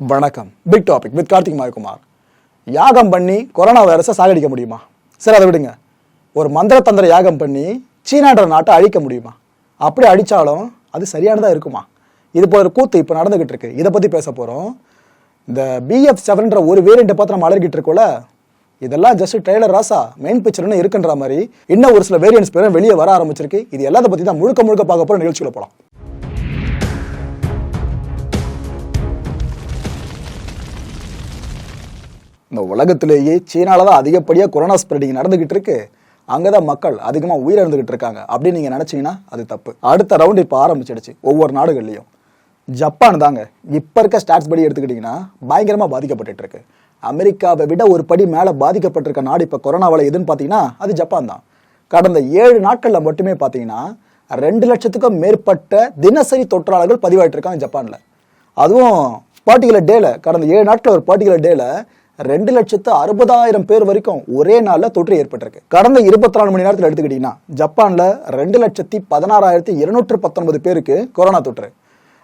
வணக்கம். Big topic with Karthik Mayakumar யாகம் பண்ணி கொரோனா வைரஸை சாகடிக்க முடியுமா? சரி அதை விடுங்க. ஒரு மந்திர தந்திர யாகம் பண்ணி சீனான்ற நாட்டை அழிக்க முடியுமா? அப்படி அடித்தாலும் அது சரியானதாக இருக்குமா? இது போல ஒரு கூத்து இப்போ நடந்துகிட்டு இருக்கு. இதை பற்றி பேச போகிறோம் இந்த பிஎஃப் செவன்ற ஒரு வேரியண்ட்டை பார்த்து நம்ம அலறிக்கிட்டு இருக்கோல இதெல்லாம் ஜஸ்ட் ட்ரெய்லர் ராசா மெயின் பிக்சர்னு இருக்குன்ற மாதிரி இன்னும் ஒரு சில வேரியன்ஸ் பேரும் வெளியே வர ஆரம்பிச்சிருக்கு. இது எல்லாத்த பற்றி தான் முழுக்க முழுக்க பார்க்க போகிற நிகழ்ச்சியில் போகலாம் இந்த உலகத்திலேயே சீனாவில் தான் அதிகப்படியாக கொரோனா ஸ்ப்ரெடிங் நடந்துக்கிட்டு இருக்கு. அங்கே தான் மக்கள் அதிகமாக உயிரிழந்துகிட்டு இருக்காங்க. அப்படின்னு நீங்கள் நினச்சிங்கன்னா அது தப்பு. அடுத்த ரவுண்ட் இப்போ ஆரம்பிச்சிடுச்சு. ஒவ்வொரு நாடுகள்லையும். ஜப்பான் தாங்க. இப்போ இருக்க ஸ்டாட்ஸ் படி எடுத்துக்கிட்டிங்கன்னா பயங்கரமாக பாதிக்கப்பட்டு இருக்கு. அமெரிக்காவை விட ஒரு படி மேலே பாதிக்கப்பட்டிருக்க நாடு இப்போ கொரோனாவில் எதுன்னு பார்த்தீங்கன்னா அது ஜப்பான் தான். கடந்த ஏழு நாட்களில் மட்டுமே பார்த்தீங்கன்னா ரெண்டு லட்சத்துக்கும் மேற்பட்ட தினசரி தொற்றாளர்கள் பதிவாயிட்டு இருக்காங்க ஜப்பானில். அதுவும் பர்டிகுலர் டேல கடந்த ஏழு நாட்கள் ஒரு பர்டிகுலர் டேல ரெண்டு லட்சத்து அறுபதாயிரம் பேர் வரைக்கும் ஒரே நாளில் தொற்று ஏற்பட்டிருக்கு. கடந்த இருபத்தி நாலு மணி நேரத்தில் எடுத்துக்கிட்டீங்கன்னா ஜப்பானில் ரெண்டு லட்சத்தி பதினாறாயிரத்தி இருநூற்று பத்தொன்பது பேருக்கு கொரோனா தொற்று.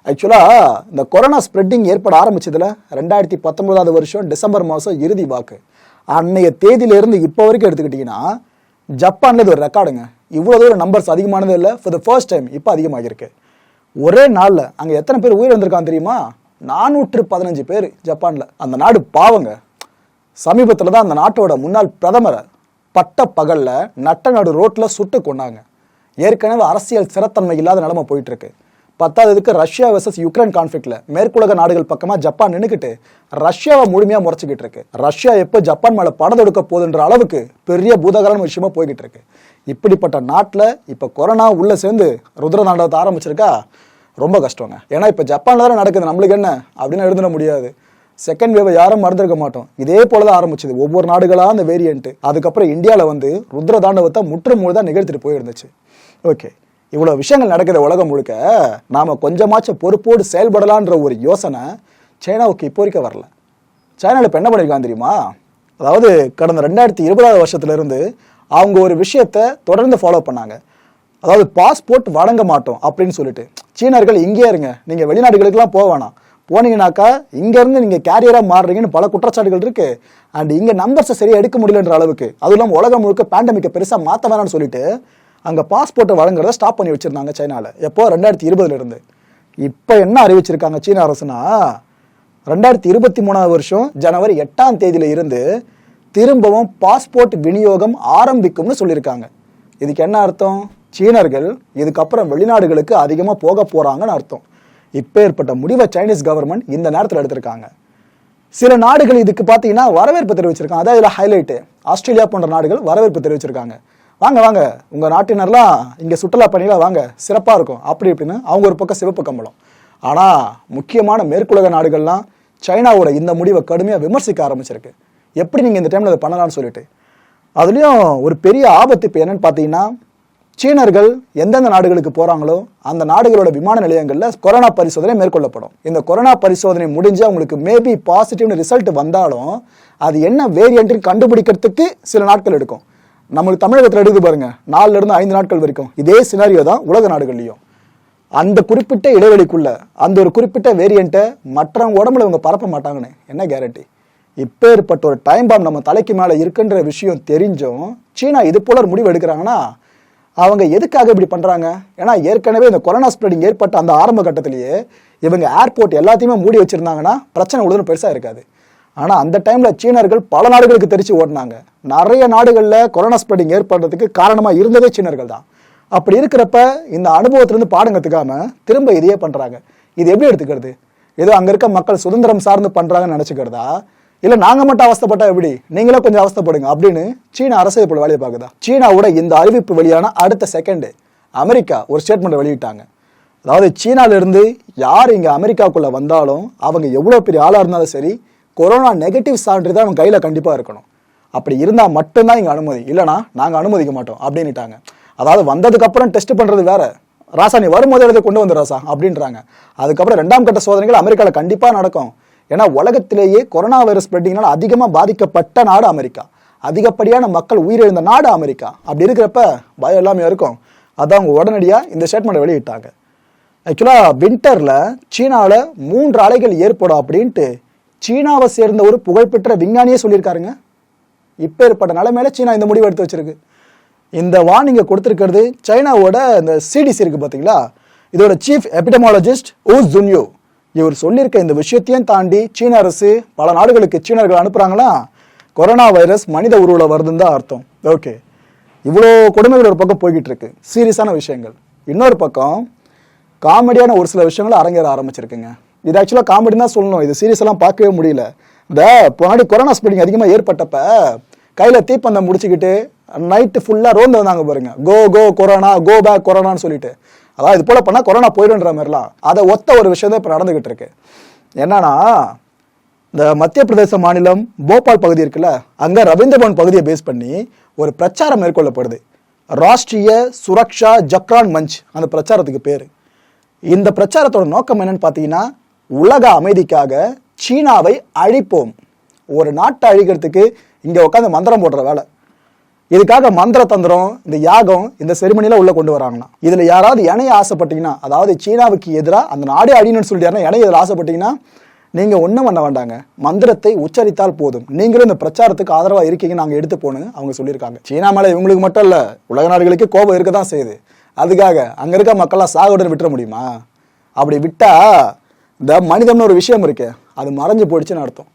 ஆக்சுவலாக இந்த கொரோனா ஸ்ப்ரெட்டிங் ஏற்பட ஆரம்பிச்சதில் ரெண்டாயிரத்தி பத்தொன்பதாவது வருஷம் டிசம்பர் மாதம் இறுதி வாக்கு. அன்னைய தேதியிலிருந்து இப்போ வரைக்கும் எடுத்துக்கிட்டிங்கன்னா ஜப்பானில் இது ஒரு ரெக்கார்டுங்க. இவ்வளோ தூரம் நம்பர்ஸ் அதிகமானது இல்லை. ஃபார் த ஃபர்ஸ்ட் டைம் இப்போ அதிகமாகிருக்கு ஒரே நாளில் அங்கே எத்தனை பேர் உயிர் வந்திருக்கான் தெரியுமா? நானூற்று பதினஞ்சு பேர் ஜப்பானில். அந்த நாடு பாவங்க. சமீபத்தில் தான் அந்த நாட்டோட முன்னாள் பிரதமரை பட்ட பகலில் நட்டநாடு ரோட்டில் சுட்டு கொண்டாங்க ஏற்கனவே அரசியல் சிறத்தன்மை இல்லாத நிலைமை போயிட்டுருக்கு. பத்தாவதுக்கு ரஷ்யா வெர்சஸ் யுக்ரைன் கான்ஃப்ளிக்ட்ல மேற்குலக நாடுகள் பக்கமாக ஜப்பான் நின்றுக்கிட்டு ரஷ்யாவை முழுமையாக முறைச்சிக்கிட்டு இருக்கு. ரஷ்யா எப்போ ஜப்பான் மேலே படம் தொடுக்க போகுதுன்ற அளவுக்கு பெரிய பூதகரமான விஷயமா போய்கிட்டு இருக்கு. இப்படிப்பட்ட நாட்டில் இப்போ கொரோனா உள்ளே சேர்ந்து ருத்ரதாண்டவத்தை ஆரம்பிச்சிருக்கா ரொம்ப கஷ்டங்க. ஏன்னா இப்போ ஜப்பானில் தானே நடக்குது நம்மளுக்கு என்ன அப்படின்னு எழுதிட முடியாது. செகண்ட் வேவை யாரும் மறந்துருக்க மாட்டோம். இதே போல தான் ஆரம்பிச்சது. ஒவ்வொரு நாடுகளா அந்த வேரியன்ட் அதுக்கப்புறம் இந்தியாவில் வந்து ருத்ர தாண்டவத்தை முற்று முழுதான் நிகழ்த்திட்டு போயிருந்துச்சு. ஓகே இவ்வளோ விஷயங்கள் நடக்கிற உலகம் முழுக்க. நாம கொஞ்சமாச்சும் பொறுப்போடு செயல்படலான்ற ஒரு யோசனை சைனாவுக்கு இப்போ வரைக்கும் வரல. சைனாவில் இப்போ என்ன பண்ணியிருக்காங்க தெரியுமா? அதாவது கடந்த ரெண்டாயிரத்தி இருபதாவது வருஷத்துல இருந்து அவங்க ஒரு விஷயத்தை தொடர்ந்து ஃபாலோ பண்ணாங்க. அதாவது பாஸ்போர்ட் வழங்க மாட்டோம் அப்படின்னு சொல்லிட்டு. சீனர்கள் இங்கேயே இருங்க. நீங்கள் வெளிநாடுகளுக்கெல்லாம் போக வேணாம். போனீங்கன்னாக்கா இங்கேருந்து நீங்கள் கேரியராக மாறுறீங்கன்னு பல குற்றச்சாட்டுகள் இருக்கு. அண்ட் இங்கே நம்பர்ஸை சரியாக எடுக்க முடியலன்ற அளவுக்கு அதுவும் இல்லாமல் உலகம் முழுக்க பேண்டமிக்கை பெருசாக மாற்ற வேணாம்னு சொல்லிட்டு அங்கே பாஸ்போர்ட்டை வழங்குறத ஸ்டாப் பண்ணி வச்சுருந்தாங்க சைனாவில் எப்போ? ரெண்டாயிரத்தி இருபதுலேருந்து இப்போ என்ன அறிவிச்சிருக்காங்க சீன அரசுனா ரெண்டாயிரத்தி இருபத்தி மூணாவது வருஷம் ஜனவரி எட்டாம் தேதியில இருந்து திரும்பவும் பாஸ்போர்ட் விநியோகம் ஆரம்பிக்கும்னு சொல்லியிருக்காங்க. இதுக்கு என்ன அர்த்தம்? சீனர்கள் இதுக்கப்புறம் வெளிநாடுகளுக்கு அதிகமாக போக போகிறாங்கன்னு அர்த்தம். இப்போ ஏற்பட்ட முடிவை சைனீஸ் கவர்மெண்ட் இந்த நேரத்தில் எடுத்திருக்காங்க. சில நாடுகள் இதுக்கு பார்த்தீங்கன்னா வரவேற்பு தெரிவிச்சிருக்காங்க. அதான் இதில் ஹைலைட்டு ஆஸ்திரேலியா போன்ற நாடுகள் வரவேற்பு தெரிவிச்சிருக்காங்க. வாங்க வாங்க. உங்கள் நாட்டினர்லாம் இங்கே சுற்றுலா பயணிகளாக வாங்க. சிறப்பாக இருக்கும். அப்படி இப்படின்னு அவங்க ஒரு பக்கம் சிவப்பு கம்பளம். ஆனால் முக்கியமான மேற்குலக நாடுகள்லாம் சைனாவோட இந்த முடிவை கடுமையாக விமர்சிக்க ஆரம்பிச்சிருக்கு. எப்படி நீங்கள் இந்த டைமில் அதை பண்ணலாம்னு சொல்லிட்டு. அதுலேயும் ஒரு பெரிய ஆபத்து இப்போ என்னென்னு பார்த்தீங்கன்னா சீனர்கள் எந்தெந்த நாடுகளுக்கு போறாங்களோ அந்த நாடுகளோட விமான நிலையங்களில் கொரோனா பரிசோதனை மேற்கொள்ளப்படும். இந்த கொரோனா பரிசோதனை முடிஞ்சு அவங்களுக்கு மேபி பாசிட்டிவ்னு ரிசல்ட் வந்தாலும் அது என்ன வேரியன்ட்னு கண்டுபிடிக்கிறதுக்கு சில நாட்கள் எடுக்கும். நம்மளுக்கு தமிழகத்தில் எடுக்குது பாருங்க நாலுல இருந்து ஐந்து நாட்கள் வரைக்கும். இதே சினாரியோ தான் உலக நாடுகள்லையும். அந்த குறிப்பிட்ட இடைவெளிக்குள்ள அந்த ஒரு குறிப்பிட்ட வேரியண்ட்டை மற்றவங்க உடம்புல இவங்க பரப்ப மாட்டாங்கன்னு. என்ன கேரண்டி இப்பேற்பட்ட ஒரு டைம் பாம் நம்ம தலைக்கு மேலே இருக்குன்ற விஷயம் தெரிஞ்சும் சீனா இது போல ஒரு முடிவு எடுக்கிறாங்கன்னா அவங்க எதுக்காக இப்படி பண்ணுறாங்க ஏன்னா ஏற்கனவே இந்த கொரோனா ஸ்ப்ரெடிங் ஏற்பட்ட அந்த ஆரம்ப கட்டத்திலேயே இவங்க ஏர்போர்ட் எல்லாத்தையுமே மூடி வச்சுருந்தாங்கன்னா பிரச்சனை உழுதுன்னு பெருசாக இருக்காது. ஆனால் அந்த டைமில் சீனர்கள் பல நாடுகளுக்கு தெரிச்சு ஓடினாங்க. நிறைய நாடுகளில் கொரோனா ஸ்ப்ரெடிங் ஏற்படுறதுக்கு காரணமாக இருந்ததே சீனர்கள் தான். அப்படி இருக்கிறப்ப இந்த அனுபவத்திலேருந்து பாடம் கத்துக்காம திரும்ப இதையே பண்ணுறாங்க இது எப்படி எடுத்துக்கிறது? ஏதோ அங்கே இருக்க மக்கள் சுதந்திரம் சார்ந்து பண்ணுறாங்கன்னு நினச்சிக்கிறதா? இல்ல நாங்க மட்டும் அவஸ்தப்பட்டா எப்படி? நீங்களே கொஞ்சம் அவஸ்தைப்படுங்க. அப்படின்னு சீனா அரசு இப்போ வேலையை பார்க்குதா? சீனாவோட இந்த அறிவிப்பு வெளியான அடுத்த செகண்டு அமெரிக்கா ஒரு ஸ்டேட்மெண்ட் வெளியிட்டாங்க. அதாவது சீனாவிலிருந்து யார் இங்கே அமெரிக்காக்குள்ள வந்தாலும் அவங்க எவ்வளோ பெரிய ஆளாக இருந்தாலும் சரி கொரோனா நெகட்டிவ் சான்றிதழ் அவங்க கையில் கண்டிப்பாக இருக்கணும். அப்படி இருந்தால் மட்டும்தான் இங்கே அனுமதி. இல்லைனா நாங்கள் அனுமதிக்க மாட்டோம் அப்படின்னுட்டாங்க. அதாவது வந்ததுக்கப்புறம் டெஸ்ட் பண்ணுறது வேற. ராசா நீ வரும்போது எடுத்து கொண்டு வந்து ராசா அப்படின்றாங்க. அதுக்கப்புறம் ரெண்டாம் கட்ட சோதனைகள் அமெரிக்காவில் கண்டிப்பாக நடக்கும். ஏன்னா உலகத்திலேயே கொரோனா வைரஸ் ஸ்ப்ரெட்டிங்னால் அதிகமாக பாதிக்கப்பட்ட நாடு அமெரிக்கா. அதிகப்படியான மக்கள் உயிரிழந்த நாடு அமெரிக்கா. அப்படி இருக்கிறப்ப பயம் எல்லாமே இருக்கும். அதான் அவங்க உடனடியாக இந்த ஸ்டேட்மெண்ட் வெளியிட்டாங்க. ஆக்சுவலாக வின்டரில் சீனாவில் மூன்று அலைகள் ஏற்படும் அப்படின்ட்டு சீனாவை சேர்ந்த ஒரு புகழ்பெற்ற விஞ்ஞானியே சொல்லியிருக்காருங்க. இப்போ ஏற்பட்ட நிலைமையில சீனா இந்த முடிவு எடுத்து வச்சிருக்கு. இந்த வார்னிங்கை கொடுத்துருக்கிறது சைனாவோட இந்த சிடிசி இருக்கு பார்த்தீங்களா இதோட சீஃப் எபிடமாலஜிஸ்ட் ஊ ஜுன்யூ. இவர் சொல்லியிருக்க இந்த விஷயத்தையும் தாண்டி சீன அரசு பல நாடுகளுக்கு சீனர்கள் அனுப்புறாங்களா? கொரோனா வைரஸ் மனித உருவில் வருதுன்னு தான் அர்த்தம். ஓகே. இவ்வளோ கொடுமைகள் ஒரு பக்கம் போய்கிட்டு இருக்கு சீரியஸான விஷயங்கள். இன்னொரு பக்கம் காமெடியான ஒரு சில விஷயங்களும் அரங்கேற ஆரம்பிச்சிருக்குங்க. இது ஆக்சுவலாக காமெடி தான் சொல்லணும். இது சீரியஸ் எல்லாம் பார்க்கவே முடியல. இந்த போனாடி கொரோனா ஸ்பீடிங் அதிகமாக ஏற்பட்டப்ப கையில் தீப்பந்தம் முடிச்சுக்கிட்டு நைட்டு ஃபுல்லாக ரோந்து வந்தாங்க பாருங்க. கோ கோ கொரோனா கோ பேக் கொரோனான்னு சொல்லிட்டு. அதாவது இது போல பண்ணால் கொரோனா போயிடுன்ற மாதிரிலாம். அதை ஒத்த ஒரு விஷயம் தான் இப்போ நடந்துகிட்டு இருக்கு. என்னன்னா இந்த மத்திய பிரதேச மாநிலம் போபால் பகுதி இருக்குல்ல அங்க ரவீந்திரபவன் பகுதியை பேஸ் பண்ணி ஒரு பிரச்சாரம் மேற்கொள்ளப்படுது. ராஷ்ட்ரிய சுரக்ஷா ஜக்ரான் மஞ்ச் அந்த பிரச்சாரத்துக்கு பேர். இந்த பிரச்சாரத்தோட நோக்கம் என்னன்னு பார்த்தீங்கன்னா உலக அமைதிக்காக சீனாவை அழிப்போம். ஒரு நாட்டை அழிக்கிறதுக்கு இங்கே உட்காந்து மந்திரம் போடுற வேலை. இதுக்காக மந்திர தந்திரம் இந்த யாகம் இந்த செரிமனில உள்ள கொண்டு வராங்கன்னா? இதுல யாராவது இணைய ஆசைப்பட்டீங்கன்னா அதாவது சீனாவுக்கு எதிராக அந்த நாடே அடின்னு சொல்லிட்டு இணைய இதில் ஆசைப்பட்டீங்கன்னா நீங்க ஒன்றும் பண்ண வேண்டாங்க. மந்திரத்தை உச்சரித்தால் போதும். நீங்களும் இந்த பிரச்சாரத்துக்கு ஆதரவா இருக்கீங்க நாங்க எடுத்து போனுங்க அவங்க சொல்லியிருக்காங்க. சீனா மேல இவங்களுக்கு மட்டும் இல்ல உலக நாடுகளுக்கு கோபம் இருக்க தான் செய்யுது. அதுக்காக அங்க இருக்க மக்கள்லாம் சாகுடன் விட்டுற முடியுமா? அப்படி விட்டா இந்த மனிதம்னு ஒரு விஷயம் இருக்கு அது மறைஞ்சு போயிடுச்சுன்னு அர்த்தம்.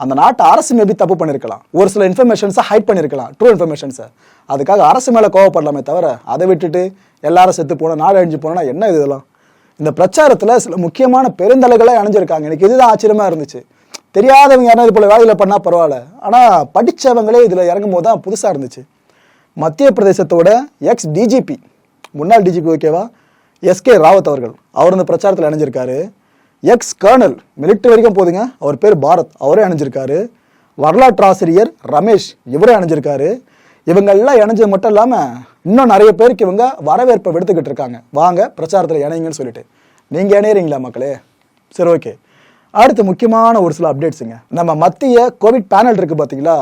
அந்த நாட்டு அரசு மேபி தப்பு பண்ணியிருக்கலாம் ஒரு சில இன்ஃபர்மேஷன்ஸை ஹைட் பண்ணியிருக்கலாம் ட்ரூ இன்ஃபர்மேஷன்ஸை அதுக்காக அரசு மேலே கோவப்படலாமே தவிர அதை விட்டுட்டு எல்லாரும் செத்து போனால் நாடு அழிஞ்சு போனோம்னா என்ன இது இதெல்லாம்? இந்த பிரச்சாரத்தில் சில முக்கியமான பெருந்தலைகளை அணிஞ்சிருக்காங்க. எனக்கு இதுதான் ஆச்சரியமாக இருந்துச்சு. தெரியாதவங்க யாரும் இது போல வேலையில் பண்ணால் பரவாயில்ல. ஆனால் படித்தவங்களே இதில் இறங்கும் போது தான் புதுசாக இருந்துச்சு. மத்திய பிரதேசத்தோட எக்ஸ் டிஜிபி முன்னாள் டிஜிபி ஓகேவா எஸ்கே ராவத் அவர்கள் அவர் இந்த பிரச்சாரத்தில் இணைஞ்சிருக்காரு எக்ஸ் கர்னல் மிலிட்டரி வரைக்கும் போதுங்க. அவர் பேர் பாரத். அவரே அணிஞ்சிருக்காரு. வரலாற்று ஆசிரியர் ரமேஷ் இவரே அணிஞ்சிருக்காரு. இவங்கெல்லாம் இணைஞ்சது மட்டும் இல்லாமல் இன்னும் நிறைய பேருக்கு இவங்க வரவேற்பை விடுத்துக்கிட்டு இருக்காங்க. வாங்க பிரச்சாரத்தில் இணைங்கன்னு சொல்லிட்டு. நீங்கள் இணையறீங்களா மக்களே? சரி ஓகே அடுத்து முக்கியமான ஒரு சில அப்டேட்ஸுங்க நம்ம மத்திய கோவிட் பேனல் இருக்குது பார்த்தீங்களா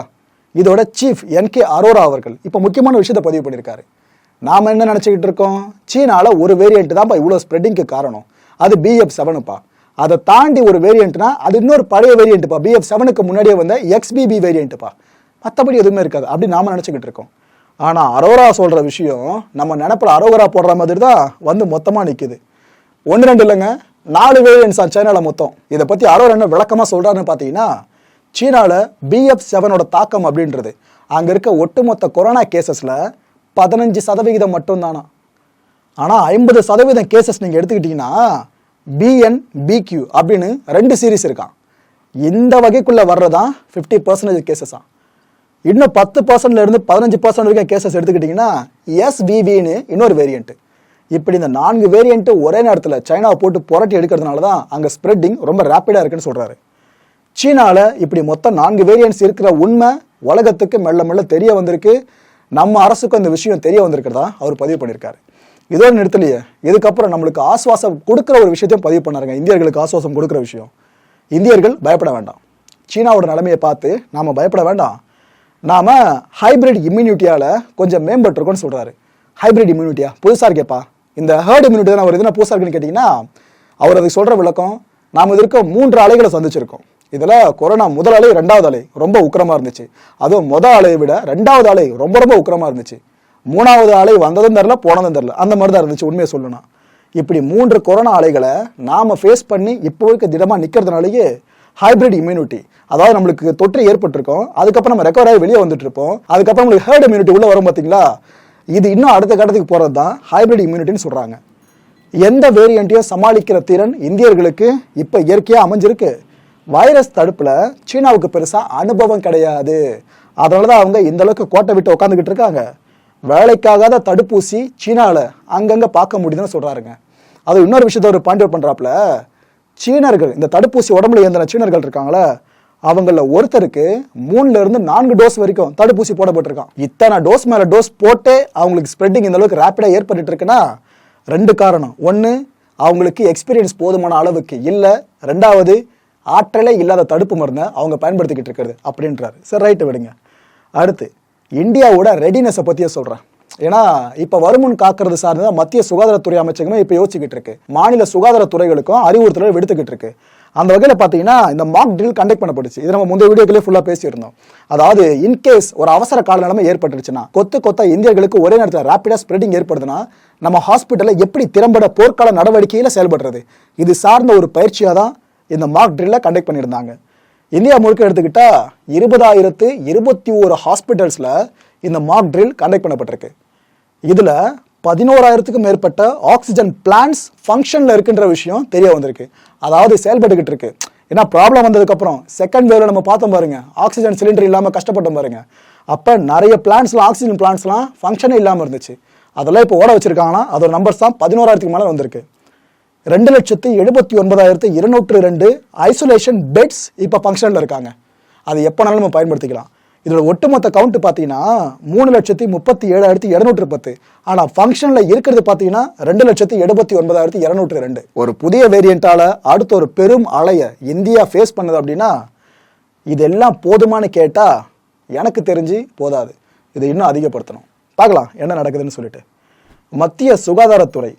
இதோட சீஃப் என்கே அரோரா அவர்கள். இப்போ முக்கியமான விஷயத்தை பதிவு பண்ணியிருக்காரு. நாம் என்ன நினச்சிக்கிட்டு இருக்கோம்? சீனால ஒரு வேரியண்ட் தான்ப்பா இவ்வளோ ஸ்ப்ரெட்டிங்க்கு காரணம். அது பிஎஃப் செவனுப்பா அதை தாண்டி ஒரு வேரியண்ட்னா அது இன்னொரு பழைய வேரியண்ட்டுப்பா பிஎஃப் செவனுக்கு முன்னாடியே வந்த எக்ஸ்பிபி வேரியண்ட்டுப்பா மற்றபடி எதுவுமே இருக்காது. அப்படி நாம நினச்சிக்கிட்டு இருக்கோம். ஆனால் அரோரா சொல்கிற விஷயம் நம்ம நினப்பில் அரோகரா போடுற மாதிரி தான் வந்து மொத்தமாக நிற்குது ஒன்று ரெண்டு இல்லைங்க. நாலு வேரியன்ஸ் ஆ சைனாவில் மொத்தம். இதை பற்றி அரோரா என்ன விளக்கமாக சொல்கிறாருன்னு பார்த்தீங்கன்னா சீனாவில் பிஎஃப் செவனோட தாக்கம் அப்படின்றது. அங்கே இருக்க ஒட்டுமொத்த கொரோனா கேசஸில் பதினஞ்சு சதவிகிதம் மட்டும்தானா? ஆனால் ஐம்பது சதவீதம் கேசஸ் நீங்கள் எடுத்துக்கிட்டிங்கன்னா பிஎன் பிக்யூ அப்படின்னு ரெண்டு சீரிஸ் இருக்கான். இந்த வகைக்குள்ளே வர்றதான் ஃபிஃப்டி பர்சன்டேஜ் கேசஸா இன்னும் பத்து பர்சன்ட்ல இருந்து பதினஞ்சு பர்சன்ட் வரைக்கும் கேசஸ் எடுத்துக்கிட்டிங்கன்னா எஸ்விவின்னு இன்னொரு வேரியண்ட்டு இப்படி இந்த நான்கு வேரியண்ட்டு ஒரே நேரத்தில் சைனாவை போட்டு புரட்டி எடுக்கிறதுனால தான் அங்கே ஸ்ப்ரெட்டிங் ரொம்ப ரேப்பிடாக இருக்குன்னு சொல்கிறாரு சீனாவில் இப்படி மொத்தம் நான்கு வேரியன்ட்ஸ் இருக்கிற உண்மை உலகத்துக்கு மெல்ல மெல்ல தெரிய வந்திருக்கு. நம்ம அரசுக்கும் அந்த விஷயம் தெரிய வந்திருக்கிறதா அவர் பதிவு பண்ணியிருக்காரு. இதோட நிறுத்தலையே. இதுக்கப்புறம் நம்மளுக்கு ஆஸ்வாசம் கொடுக்குற ஒரு விஷயத்தையும் பதிவு பண்ணாருங்க. இந்தியர்களுக்கு ஆஸ்வாசம் கொடுக்குற விஷயம். இந்தியர்கள் பயப்பட வேண்டாம். சீனாவோட நிலைமையை பார்த்து நாம் பயப்பட வேண்டாம். நாம் ஹைபிரிட் இம்யூனிட்டியால் கொஞ்சம் மேம்பட்டுருக்கோம்னு சொல்கிறாரு ஹைபிரிட் இம்யூனிட்டியா புதுசாக இருக்கேப்பா. இந்த ஹேர்ட் இம்யூனிட்டி தான் அவர் எதுனா புதுசாக இருக்குன்னு கேட்டிங்கன்னா அவர் அதுக்கு சொல்கிற விளக்கம் நாம் இது இருக்க மூன்று அலைகளை சந்திச்சிருக்கோம். இதில் கொரோனா முதல் அலை ரெண்டாவது அலை ரொம்ப உக்கரமாக இருந்துச்சு. அதுவும் முதல் அலையை விட ரெண்டாவது அலை ரொம்ப ரொம்ப உக்கரமாக இருந்துச்சு. மூணாவது அலை வந்ததும் தெரில போனதும் தெரில அந்த மாதிரி தான் இருந்துச்சு உண்மையை சொல்லணும் இப்படி மூன்று கொரோனா அலைகளை நாம் ஃபேஸ் பண்ணி இப்போ இருக்க திடமாக நிற்கிறதுனாலேயே ஹைபிரிட் இம்யூனிட்டி அதாவது நம்மளுக்கு தொற்று ஏற்பட்டிருக்கும் அதுக்கப்புறம் நம்ம ரெக்கவர் ஆகி வெளியே வந்துட்டு இருப்போம் அதுக்கப்புறம் நம்மளுக்கு ஹேர்ட் இம்யூனிட்டி உள்ளே வரும் பார்த்தீங்களா இது இன்னும் அடுத்த கட்டத்துக்கு போகிறது தான் ஹைபிரிட் இம்யூனிட்டின்னு சொல்கிறாங்க எந்த வேரியண்ட்டையும் சமாளிக்கிற திறன் இந்தியர்களுக்கு இப்போ இயற்கையாக அமைஞ்சிருக்கு. வைரஸ் தடுப்பில் சீனாவுக்கு பெருசாக அனுபவம் கிடையாது. அதனால தான் அவங்க இந்த அளவுக்கு கோட்டை விட்டு உட்காந்துக்கிட்டு இருக்காங்க. வேலைக்காகாத தடுப்பூசி சீனாவில் அங்கங்கே பார்க்க முடியுதுன்னு சொல்கிறாருங்க அது இன்னொரு விஷயத்த ஒரு பாயிண்ட் அவுட் பண்ணுறாப்புல சீனர்கள் இந்த தடுப்பூசி உடம்புல இயந்திர சீனர்கள் இருக்காங்களே அவங்கள ஒருத்தருக்கு மூணுல இருந்து நான்கு டோஸ் வரைக்கும் தடுப்பூசி போடப்பட்டிருக்கான். இத்தனை டோஸ் மேல டோஸ் போட்டே அவங்களுக்கு ஸ்ப்ரெட்டிங் இந்த அளவுக்கு ரேப்பிடா ஏற்பட்டு இருக்குன்னா ரெண்டு காரணம். ஒன்று அவங்களுக்கு எக்ஸ்பீரியன்ஸ் போதுமான அளவுக்கு இல்லை. ரெண்டாவது ஆற்றலே இல்லாத தடுப்பு மருந்தை அவங்க பயன்படுத்திக்கிட்டு இருக்கிறது அப்படின்றாரு. சரி ரைட்டு விடுங்க. அடுத்து இந்தியாவோட ரெடினஸை பற்றியே சொல்கிறேன் ஏன்னா இப்போ வருமுன் காக்கிறது சார்ந்த மத்திய சுகாதாரத்துறை அமைச்சகமே இப்போ யோசிச்சுக்கிட்டு இருக்கு. மாநில சுகாதாரத்துறைகளுக்கும் அறிவுறுத்தலை விடுத்துக்கிட்டு இருக்கு. அந்த வகையில் பார்த்தீங்கன்னா இந்த மாக் ட்ரில் கண்டக்ட் பண்ணப்படுச்சு இது நம்ம முந்தைய வீடியோக்களே ஃபுல்லாக பேசியிருந்தோம். அதாவது இன்கேஸ் ஒரு அவசர கால நிலைமை ஏற்பட்டுருச்சுன்னா கொத்து கொத்தா இந்தியர்களுக்கு ஒரே நேரத்தில் ரேப்பிடாக ஸ்ப்ரெடிங் ஏற்படுதுன்னா நம்ம ஹாஸ்பிட்டலில் எப்படி திறம்பட போர்க்கால நடவடிக்கையில் செயல்படுறது? இது சார்ந்த ஒரு பயிற்சியாக தான் இந்த மாக் ட்ரில்லை கண்டக்ட் பண்ணியிருந்தாங்க. இந்தியா முழுக்க எடுத்துக்கிட்டா இருபதாயிரத்து இருபத்தி ஒரு ஹாஸ்பிட்டல்ஸில் இந்த மாக் ட்ரில் கண்டக்ட் பண்ணப்பட்டிருக்கு. இதில் பதினோராயிரத்துக்கும் மேற்பட்ட ஆக்சிஜன் பிளான்ஸ் ஃபங்க்ஷனில் இருக்குன்ற விஷயம் தெரிய வந்திருக்கு. அதாவது செயல்பட்டுக்கிட்டு இருக்கு. ஏன்னா ப்ராப்ளம் வந்ததுக்கப்புறம் செகண்ட் வேவ்ல நம்ம பார்த்தோம் பாருங்க. ஆக்சிஜன் சிலிண்டர் இல்லாமல் கஷ்டப்பட்டோம் பாருங்க. அப்போ நிறைய பிளான்ஸ்லாம் ஆக்சிஜன் பிளான்ஸ்லாம் ஃபங்க்ஷனே இல்லாமல் இருந்துச்சு. அதெல்லாம் இப்போ ஓட வச்சிருக்காங்கன்னா அதோட நம்பர்ஸ் தான் பதினோராயிரத்துக்கு மேலே வந்திருக்கு. ரெண்டு லட்சத்து எழுபத்தி ஒன்பதாயிரத்து இருநூற்று ரெண்டு ஐசோலேஷன் பெட்ஸ் இப்போ ஃபங்க்ஷனில் இருக்காங்க. அது எப்போனாலும் நம்ம பயன்படுத்திக்கலாம். இதோட ஒட்டுமொத்த கவுண்ட் பார்த்தீங்கன்னா மூணு லட்சத்தி முப்பத்தி ஏழாயிரத்தி இரநூற்று பத்து ஆனால் ஃபங்க்ஷனில் இருக்கிறது பார்த்தீங்கன்னா ரெண்டு லட்சத்தி எழுபத்தி ஒன்பதாயிரத்தி இரநூற்று ரெண்டு ஒரு புதிய வேரியண்ட்டால் அடுத்த ஒரு பெரும் அலையை இந்தியா ஃபேஸ் பண்ணுது அப்படின்னா இதெல்லாம் போதுமான்னு கேட்டால் எனக்கு தெரிஞ்சு போதாது. இதை இன்னும் அதிகப்படுத்தணும். பார்க்கலாம் என்ன நடக்குதுன்னு சொல்லிட்டு. மத்திய சுகாதாரத்துறை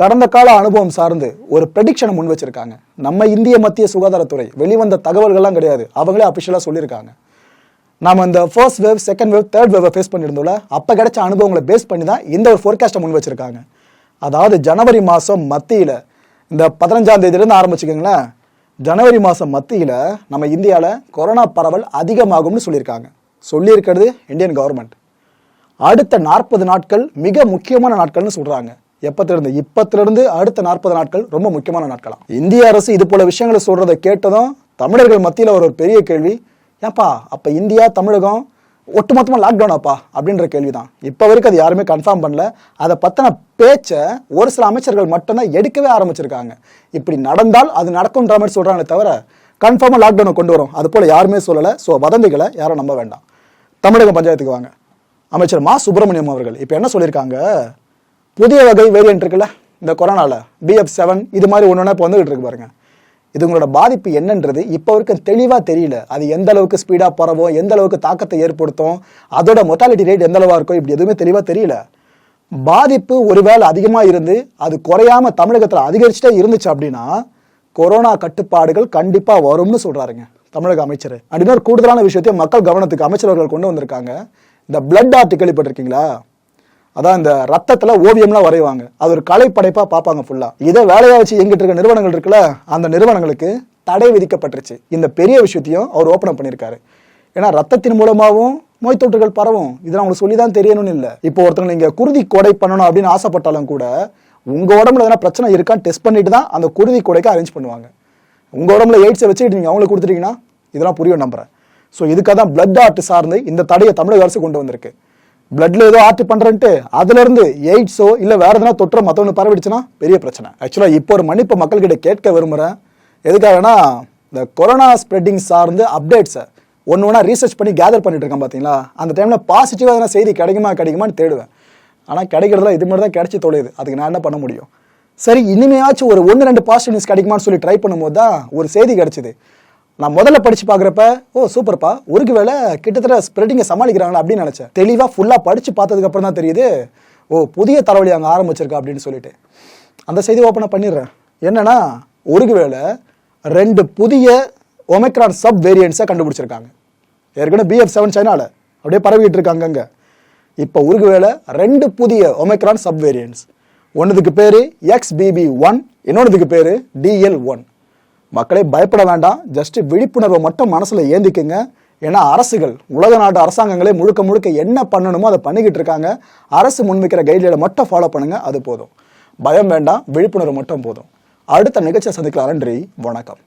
கடந்த கால அனுபவம் சார்ந்து ஒரு ப்ரெடிக்ஷனை முன் வச்சிருக்காங்க. நம்ம இந்திய மத்திய சுகாதாரத்துறை வெளிவந்த தகவல்கள்லாம் கிடையாது. அவங்களே அஃபிஷியலாக சொல்லியிருக்காங்க. நாம் இந்த first wave second wave third வேவை face பண்ணியிருந்தோம்ல அப்போ கிடைச்ச அனுபவங்களை பேஸ் பண்ணி தான் இந்த ஒரு ஃபோர்காஸ்ட்டை முன் வச்சிருக்காங்க. அதாவது ஜனவரி மாதம் மத்தியில் இந்த பதினஞ்சாம் தேதியிலேருந்து ஆரம்பிச்சுக்கோங்களேன். ஜனவரி மாதம் மத்தியில் நம்ம இந்தியாவில் கொரோனா பரவல் அதிகமாகும்னு சொல்லியிருக்காங்க. சொல்லியிருக்கிறது இந்தியன் கவர்மெண்ட் அடுத்த நாற்பது நாட்கள் மிக முக்கியமான நாட்கள்னு சொல்கிறாங்க எப்பத்திலிருந்து? இப்பத்திலிருந்து அடுத்த நாற்பது நாட்கள் ரொம்ப முக்கியமான நாட்களாம் இந்திய அரசு இது போல விஷயங்களை சொல்றதை கேட்டதும் தமிழர்கள் மத்தியில் ஒரு பெரிய கேள்வி ஏன்பா அப்ப இந்தியா தமிழகம் ஒட்டுமொத்தமாக லாக்டவுன் அப்பா அப்படின்ற கேள்விதான். இப்போ வரைக்கும் அது யாருமே கன்ஃபார்ம் பண்ணல. அதை பற்றின பேச்சை ஒரு சில அமைச்சர்கள் மட்டும்தான் எடுக்கவே ஆரம்பிச்சிருக்காங்க. இப்படி நடந்தால் அது நடக்கும்ன்ற மாதிரி சொல்றாங்களே தவிர கன்ஃபார்மாக லாக்டவுனை கொண்டு வரும். அது போல் யாருமே சொல்லலை. ஸோ வதந்திகளை யாரும் நம்ப வேண்டாம். தமிழக பஞ்சாயத்துக்கு வாங்க. அமைச்சர் மா சுப்பிரமணியம் அவர்கள் இப்போ என்ன சொல்லியிருக்காங்க? புதிய வகை வேரியன்ட் இருக்குல்ல இந்த கொரோனாவில் பிஎஃப் செவன் இது மாதிரி ஒன்று ஒன்றா இப்போ வந்துகிட்டு இருக்கு பாருங்க. இது உங்களோட பாதிப்பு என்னன்றது இப்போ வரைக்கும் தெளிவாக தெரியல. அது எந்த அளவுக்கு ஸ்பீடாக பரவும் எந்த அளவுக்கு தாக்கத்தை ஏற்படுத்தும் அதோட மொட்டாலிட்டி ரேட் எந்த அளவாக இருக்கும் இப்படி எதுவுமே தெளிவாக தெரியல. பாதிப்பு ஒருவேளை அதிகமாக இருந்து அது குறையாம தமிழகத்தில் அதிகரிச்சுட்டே இருந்துச்சு அப்படின்னா கொரோனா கட்டுப்பாடுகள் கண்டிப்பாக வரும்னு சொல்கிறாருங்க தமிழக அமைச்சர். அப்படின்னா கூடுதலான விஷயத்தையும் மக்கள் கவனத்துக்கு அமைச்சர் அவர்கள் கொண்டு வந்திருக்காங்க. இந்த பிளட் ஆர்ட் கேள்விப்பட்டிருக்கீங்களா அதான் இந்த ரத்தத்துல ஓவியம்லாம் வரைவாங்க. அது ஒரு கலைப்படைப்பா பார்ப்பாங்க ஃபுல்லா இதை வேலையா வச்சு எங்கிட்டு இருக்க நிறுவனங்கள் இருக்குல்ல அந்த நிறுவனங்களுக்கு தடை விதிக்கப்பட்டுருச்சு. இந்த பெரிய விஷயத்தையும் அவர் ஓப்பன் பண்ணியிருக்காரு ஏன்னா ரத்தத்தின் மூலமாகவும் நோய் தொற்றுகள் பரவும். இதெல்லாம் அவங்களுக்கு சொல்லி தான் தெரியணும்னு இல்லை. இப்போ ஒருத்தங்க நீங்க குருதி கொடை பண்ணணும் அப்படின்னு ஆசைப்பட்டாலும் கூட உங்க உடம்புல எதனா பிரச்சனை இருக்கான்னு டெஸ்ட் பண்ணிட்டு தான் அந்த குருதி கொடைக்கு அரேஞ்ச் பண்ணுவாங்க. உங்க உடம்புல எய்ட்ஸை வச்சுட்டு நீங்க அவங்களுக்கு கொடுத்துட்டீங்கன்னா இதெல்லாம் புரியும் நம்புறேன். ஸோ இதுக்காக தான் பிளட் ஆர்ட் சார்ந்து இந்த தடையை தமிழக அரசு கொண்டு வந்திருக்கு. பிளட்ல ஏதோ ஆர்ட் பண்றேன்ட்டு அதுல இருந்து எய்ட்ஸோ இல்ல வேற எதனா தொற்ற மத்தவங்க பரவிடுச்சுன்னா பெரிய பிரச்சனை. ஆக்சுவலா இப்போ ஒரு மன்னிப்பு மக்கள்கிட்ட கேட்க விரும்புறேன். எதுக்காகனா இந்த கொரோனா ஸ்ப்ரெட்டிங் சார்ந்து அப்டேட்ஸை ஒன்று ஒன்றா ரீசர்ச் பண்ணி கேதர் பண்ணிட்டு இருக்கேன் பார்த்தீங்களா அந்த டைமில் பாசிட்டிவாக எதனா செய்தி கிடைக்குமா கிடைக்குமான்னு தேடுவேன். ஆனால் கிடைக்கிறதுல இது மாதிரி தான் கிடைச்சி தொலையுது. அதுக்கு நான் என்ன பண்ண முடியும்? சரி இனிமையாச்சும் ஒரு ஒன்று ரெண்டு பாசிட்டிவ் நியூஸ் கிடைக்குமான்னு சொல்லி ட்ரை பண்ணும்போது தான் ஒரு செய்தி கிடைச்சிது. நான் முதல்ல படிச்சு பார்க்குறப்ப ஓ சூப்பர்ப்பா. ஒருக்கு வேலை கிட்டத்தட்ட ஸ்ப்ரெட்டிங்கை சமாளிக்கிறாங்களா? அப்படின்னு நினச்சேன். தெளிவாக ஃபுல்லாக படித்து பார்த்ததுக்கு அப்புறம் தான் தெரியுது ஓ புதிய தலைவலி அங்கே ஆரம்பிச்சிருக்கா? அப்படின்னு சொல்லிட்டு. அந்த செய்தி ஓப்பனாக பண்ணிடுறேன். என்னன்னா ஒருவேளை ரெண்டு புதிய ஒமைக்ரான் சப் வேரியன்ட்ஸை கண்டுபிடிச்சிருக்காங்க. ஏற்கனவே பிஎஃப் செவன் சைனாவில் அப்படியே பரவிட்டு இருக்காங்க அங்கே இப்போ உருகு ரெண்டு புதிய ஒமைக்ரான் சப் வேரியன்ட்ஸ் ஒன்றுதுக்கு பேர் எக்ஸ்பிபி ஒன் இன்னொன்றுக்கு பேர் டிஎல் ஒன் மக்களே பயப்பட வேண்டாம். ஜஸ்ட் விழிப்புணர்வை மட்டும் மனசுல ஏந்திக்குங்க. ஏன்னா அரசுகள் உலக நாட்டு அரசாங்கங்களே முழுக்க முழுக்க என்ன பண்ணணுமோ அதை பண்ணிக்கிட்டு இருக்காங்க. அரசு முன்வைக்கிற கைட்லைனை மட்டும் ஃபாலோ பண்ணுங்க அது போதும். பயம் வேண்டாம் விழிப்புணர்வு மட்டும் போதும். அடுத்த நிகழ்ச்சியை சந்திக்கலாம் நன்றி வணக்கம்.